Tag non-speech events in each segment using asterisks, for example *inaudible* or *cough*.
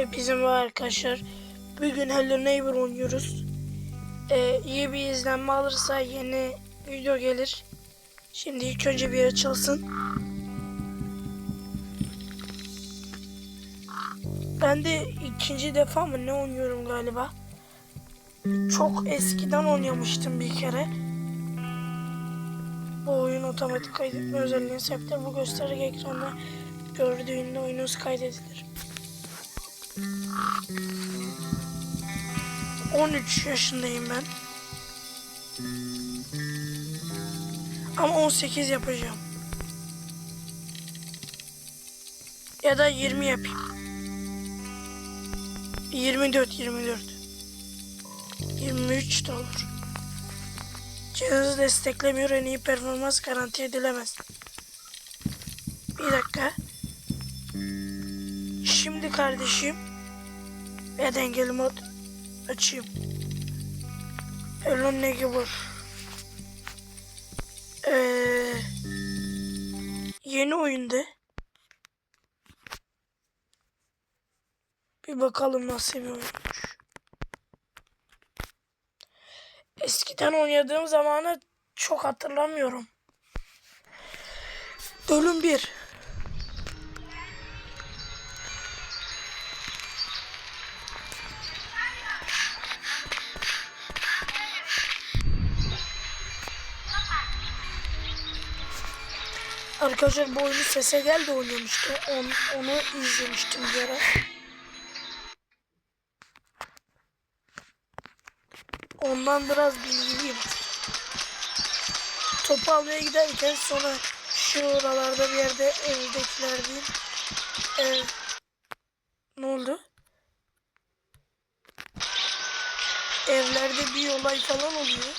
Hepinize arkadaşlar. Bugün Hello Neighbor oynuyoruz. Ee, iyi bir izlenme alırsa yeni video gelir. Şimdi ilk önce bir açılsın. Ben de ikinci defa mı ne oynuyorum galiba. Çok eskiden oynamıştım bir kere. Bu oyun otomatik kaydetme özelliğine sahiptir. Bu gösterge ekranda gördüğünde oyunuz kaydedilir. 13 yaşındayım ben. Ama 18 yapacağım. Ya da 20 yapayım. 24 24. 23 de olur. Cihazı desteklemiyor en iyi performans garanti edilemez. Bir dakika. Şimdi kardeşim ve dengeli mod açayım. Hello Neighbor. Ee, yeni oyunda. Bir bakalım nasıl bir oyunmuş. Eskiden oynadığım zamanı çok hatırlamıyorum. Bölüm 1. Arkadaşlar bu oyunu sese gel de. On, onu izlemiştim bir ara. Ondan biraz bilgiliyim. Topu almaya giderken sonra şuralarda bir yerde evdekiler diyeyim. Ev... Ne oldu? Evlerde bir olay falan oluyor.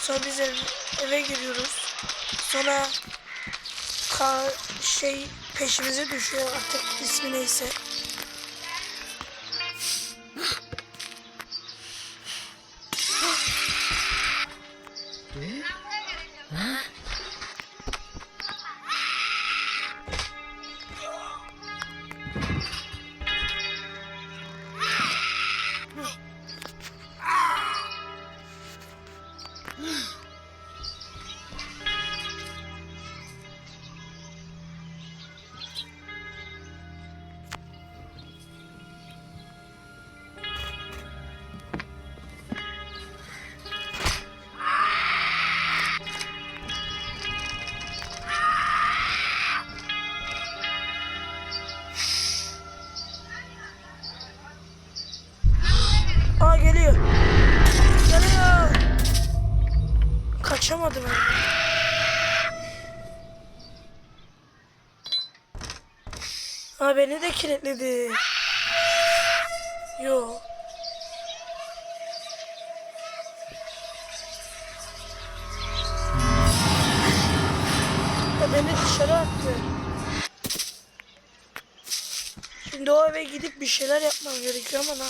Sonra biz ev, eve giriyoruz. Sonra şey peşimize düşüyor artık ismi neyse. Kaçamadım ben. Aa beni de kilitledi. Yo. Ya beni dışarı attı. Şimdi o eve gidip bir şeyler yapmam gerekiyor ama?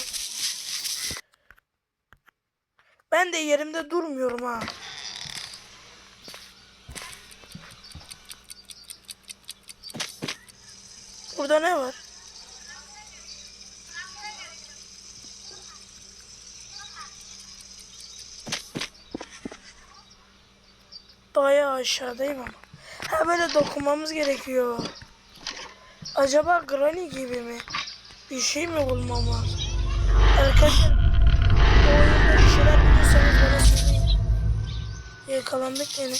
Ben de yerimde durmuyorum ha. Burada ne var? Bayağı aşağıdayım ama. Ha böyle dokunmamız gerekiyor. Acaba Granny gibi mi? Bir şey mi bulmam lazım? Arkadaşlar bu oyunda bir şeyler biliyorsanız bana söyleyin. Yakalandık yine.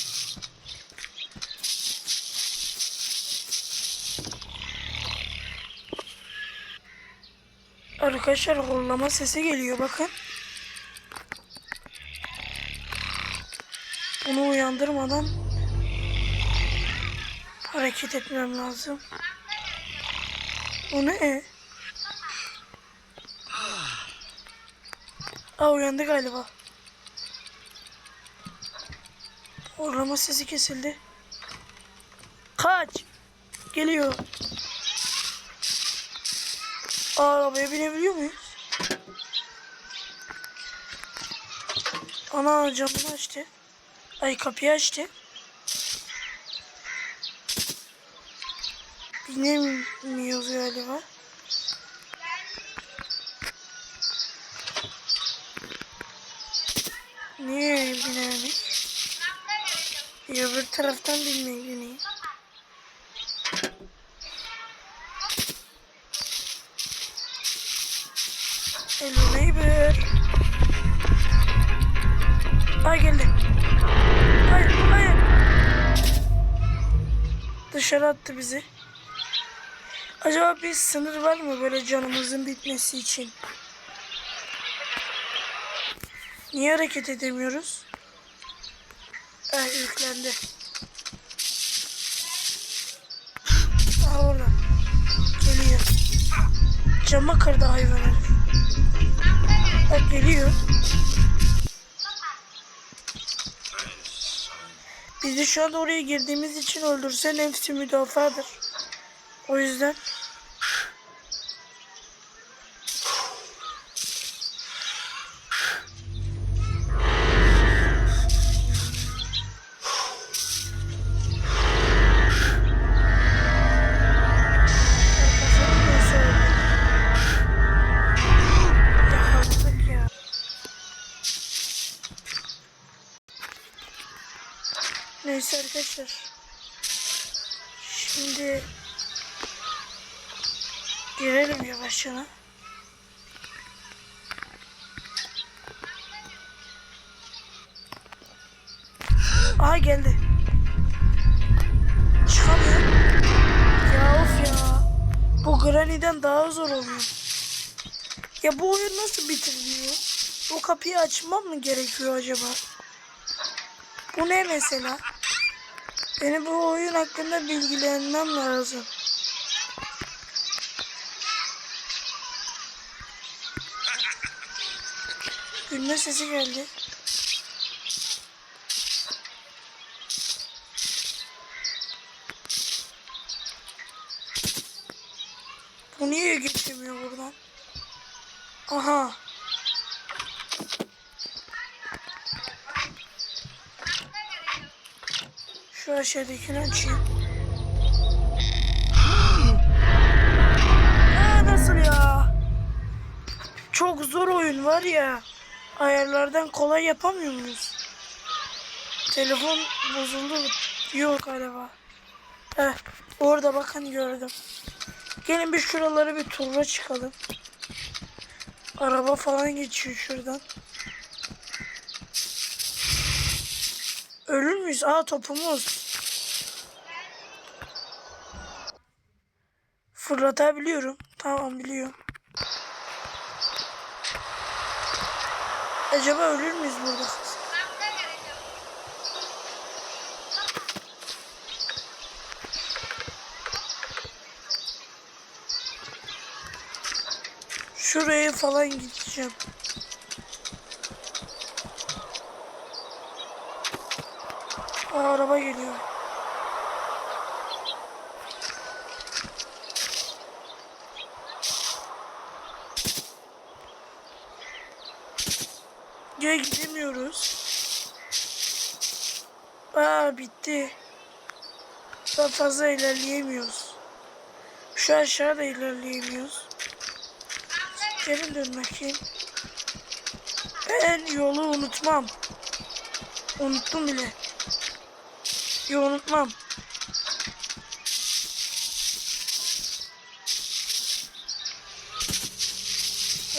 Arkadaşlar horlama sesi geliyor bakın. Bunu uyandırmadan hareket etmem lazım. Bu ne? Aa uyandı galiba. Horlama sesi kesildi. Kaç. Geliyor. Arabaya binebiliyor muyuz? Ana camını açtı. Ay kapıyı açtı. Binemiyoruz galiba. Niye binemedik? Ya bir taraftan binmeyi deneyim. Hello neighbor. Ay geldi. Hayır, hayır. Dışarı attı bizi. Acaba bir sınır var mı böyle canımızın bitmesi için? Niye hareket edemiyoruz? Eh yüklendi. Aa orada. Geliyor. Cama kırdı hayvan herif. Bak geliyor. Bizi şu anda oraya girdiğimiz için öldürse nefsi müdafadır. O yüzden Neyse arkadaşlar. Şimdi girelim yavaşça. Aha geldi. Çıkamıyor. Ya of ya. Bu Granny'den daha zor oluyor. Ya bu oyun nasıl bitiriliyor? O kapıyı açmam mı gerekiyor acaba? Bu ne mesela? Beni bu oyun hakkında bilgilenmem lazım. Gülme sesi geldi. Bu niye geçemiyor buradan? Aha. Şu aşağıdakini açayım. *gasps* Nasıl ya? Çok zor oyun var ya. Ayarlardan kolay yapamıyor muyuz? Telefon bozuldu. Yok galiba. Heh, orada bakın gördüm. Gelin bir şuraları bir turla çıkalım. Araba falan geçiyor şuradan. Ölür müyüz? Aa topumuz. Fırlatabiliyorum. Tamam biliyorum. Acaba ölür müyüz burada? Şuraya falan gideceğim. Aa, araba geliyor. Ya gidemiyoruz. Aa bitti. Daha fazla ilerleyemiyoruz. Şu aşağıda ilerleyemiyoruz. Geri dön bakayım. Ben yolu unutmam. Unuttum bile. Yo unutmam.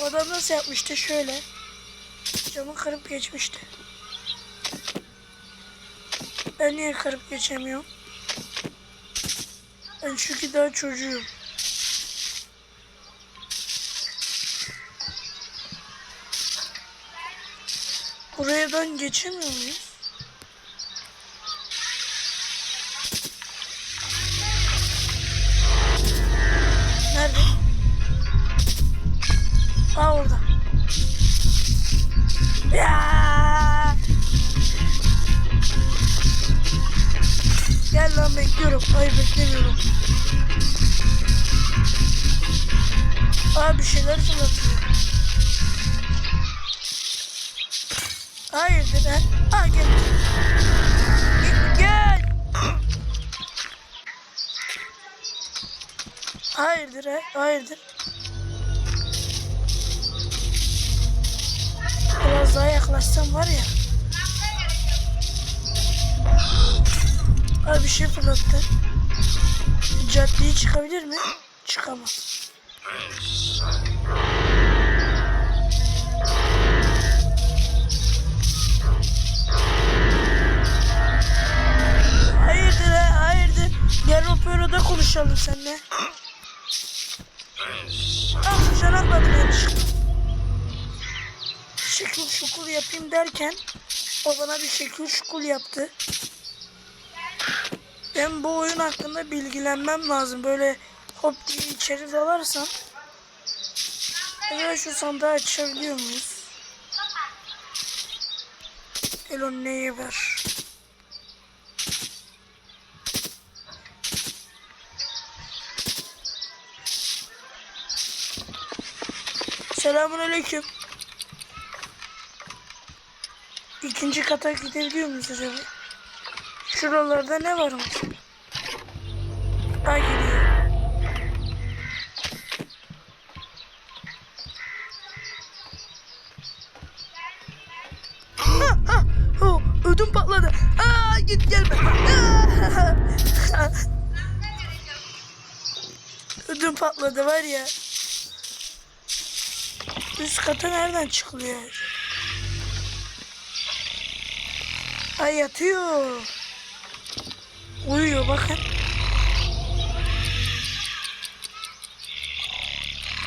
O adam nasıl yapmıştı şöyle. Camı kırıp geçmişti. Ben niye kırıp geçemiyorum? Ben çünkü daha çocuğum. Buradan geçemiyor muyuz? Hayır beklemiyorum. Aa bir şeyler fırlatıyor. Hayırdır ha? Aa gel. Gel. Hayırdır ha? Hayırdır. Biraz daha yaklaşsam var ya. Abi bir şey fırlattı. Caddeye çıkabilir mi? Çıkamaz. Hayırdır ha, hayırdır. Gel operada konuşalım seninle. Ah sen atmadın yanlışlıkla. Şekil şukul yapayım derken o bana bir şekil şukul yaptı. Ben bu oyun hakkında bilgilenmem lazım. Böyle hop diye içeri dalarsam. Acaba şu sandığı açabiliyor muyuz? Elon neyi var? Selamun. İkinci kata gidebiliyor muyuz acaba? Şuralarda ne var mı? Ha geliyor. Oh, ödüm patladı. Aa, git gelme. Ödüm patladı var ya. Üst kata nereden çıkılıyor? Ay yatıyor. Uyuyor bakın.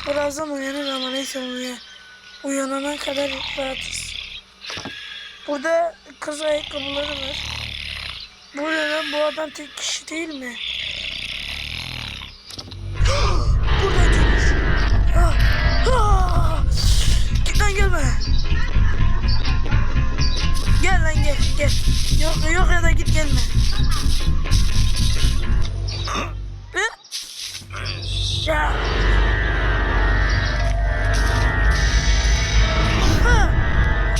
Birazdan uyanır ama neyse uyan. Uyanana kadar rahatız. Burada kız ayakkabıları var. Bu ne lan? Bu adam tek kişi değil mi? *gasps* Burada ah. Git lan gelme. Gel lan gel gel. Yok yok ya da git gelme. Ya. Ha.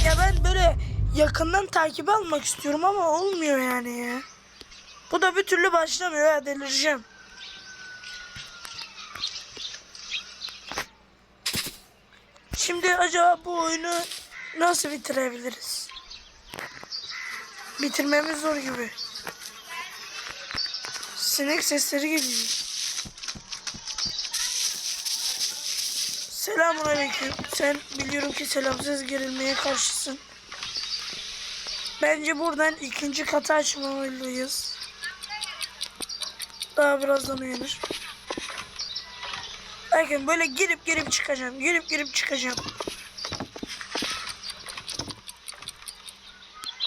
Ya ben böyle yakından takip almak istiyorum ama olmuyor yani ya. Bu da bir türlü başlamıyor ya delireceğim. Şimdi acaba bu oyunu nasıl bitirebiliriz? Bitirmemiz zor gibi. Sinek sesleri geliyor. Selamun aleyküm. Sen biliyorum ki selamsız girilmeye karşısın. Bence buradan ikinci katı açmamalıyız. Daha birazdan uyanır. Bakın böyle girip girip çıkacağım. Girip girip çıkacağım.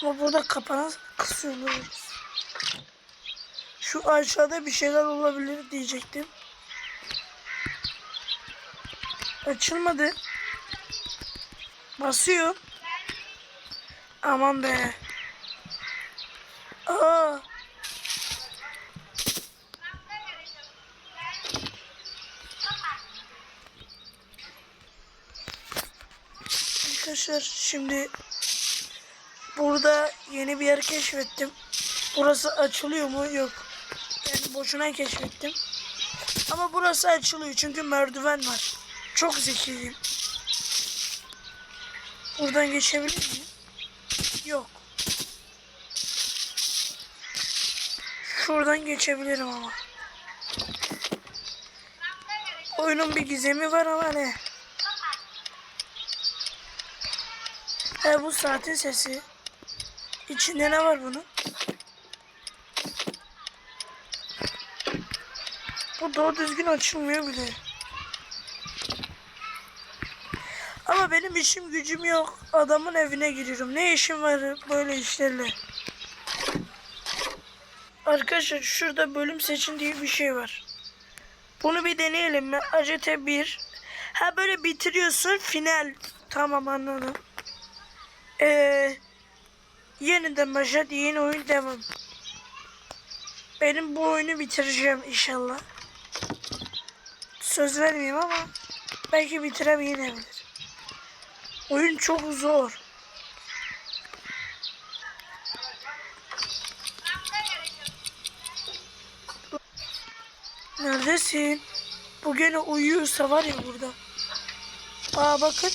Ama burada kapana kısıyoruz. Şu aşağıda bir şeyler olabilir diyecektim. Açılmadı. Basıyor. Aman be. Aa. Arkadaşlar şimdi burada yeni bir yer keşfettim. Burası açılıyor mu? Yok. Yani boşuna keşfettim. Ama burası açılıyor çünkü merdiven var. Çok zekiyim. Buradan geçebilir miyim? Yok. Şuradan geçebilirim ama. Oyunun bir gizemi var ama ne? E bu saatin sesi. İçinde ne var bunun? Bu doğru düzgün açılmıyor bile. Ama benim işim gücüm yok. Adamın evine giriyorum. Ne işim var böyle işlerle? Arkadaşlar şurada bölüm seçin diye bir şey var. Bunu bir deneyelim mi? ACT 1. Ha böyle bitiriyorsun final. Tamam anladım. Ee, yeniden başlat yeni oyun devam. Benim bu oyunu bitireceğim inşallah. Söz vermeyeyim ama belki bitiremeyebilir. Oyun çok zor. Neredesin? Bu gene uyuyorsa var ya burada. Aa bakın.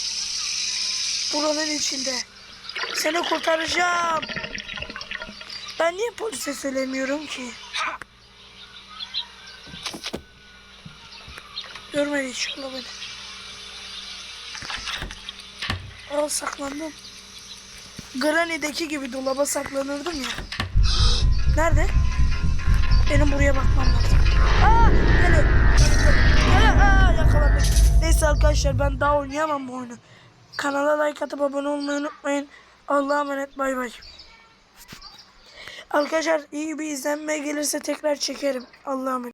Buranın içinde. Seni kurtaracağım. Ben niye polise söylemiyorum ki? Görmedi inşallah beni. Aa saklandım. Granny'deki gibi dolaba saklanırdım ya. Nerede? Benim buraya bakmam lazım. Aa. Geliyor. Aa yakalandık. Neyse arkadaşlar ben daha oynayamam bu oyunu. Kanala like atıp abone olmayı unutmayın. Allah'a emanet bay bay. Arkadaşlar iyi bir izlenme gelirse tekrar çekerim. Allah'a emanet.